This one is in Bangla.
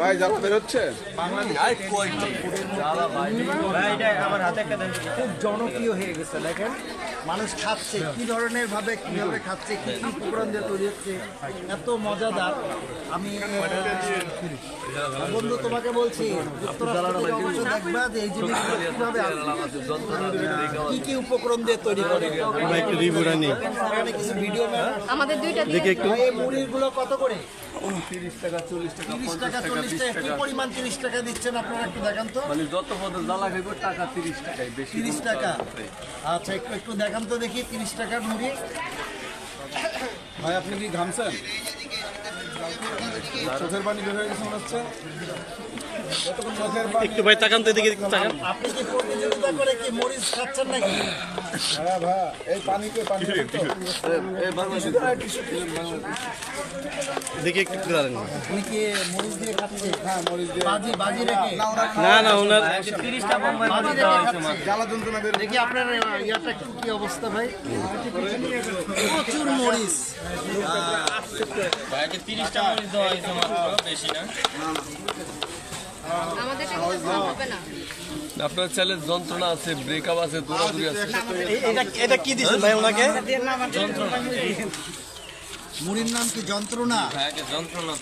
ভাই জ্বালা বেরোচ্ছে খুব জনপ্রিয় হয়ে গেছে দেখেন। মানুষ খাচ্ছে কি ধরনের ভাবে কীভাবে খাচ্ছে কি কি উপকরণ দিয়ে তৈরি হচ্ছে এত মজাদার। আমি বন্ধু তোমাকে বলছি দেখবা যে এই জিনিসগুলো কীভাবে কি কি উপকরণ দিয়ে তৈরি করে। কিছু ভিডিও আমাদের দুইটা এই মুড়িরগুলো কত করে? তিরিশ টাকা চল্লিশ টাকা টাকা চল্লিশ টাকা কি পরিমাণ তিরিশ টাকা দিচ্ছেন আপনারা একটু দেখান তো? মানে যত পদ জ্বালা খাইব টাকা তিরিশ টাকাই বেশি তিরিশ টাকা। আচ্ছা একটু একটু দেখান তো দেখি তিরিশ টাকার মুড়ি। ভাই আপনি কি ঘামছেন? চোখের পানি বের হয়ে গেছে মনে হচ্ছে। একটু ভাই তাকান তো এদিকে তাকান। আপনি কি প্রতিযোগিতা করে কি মরিচ খাচ্ছেন নাকি? হ্যাঁ ভাই এই পানিকে পানি এই বাংলাদেশ দেখি একটু দাঁড়ান। আপনি কি মরিচ দিয়ে খাচ্ছেন হ্যাঁ মরিচ দিয়ে। বাজি বাজি রেখে? না না ওনার বাজি রেখে খাচ্ছেন জ্বালা যন্ত্রণা বের দেখি আপনার ইয়াটা একটু কি অবস্থা ভাই? প্রচুর মরিচ। আমাদের সাথে কম হবে না। আপনার ছেলের যন্ত্রণা আছে ব্রেকআপ আছে দৌড়াদৌড়ি আছে। এটা এটা কি দিচ্ছেন ভাই ওনাকে? মুড়ির নাম কি যন্ত্রণা? যন্ত্রণা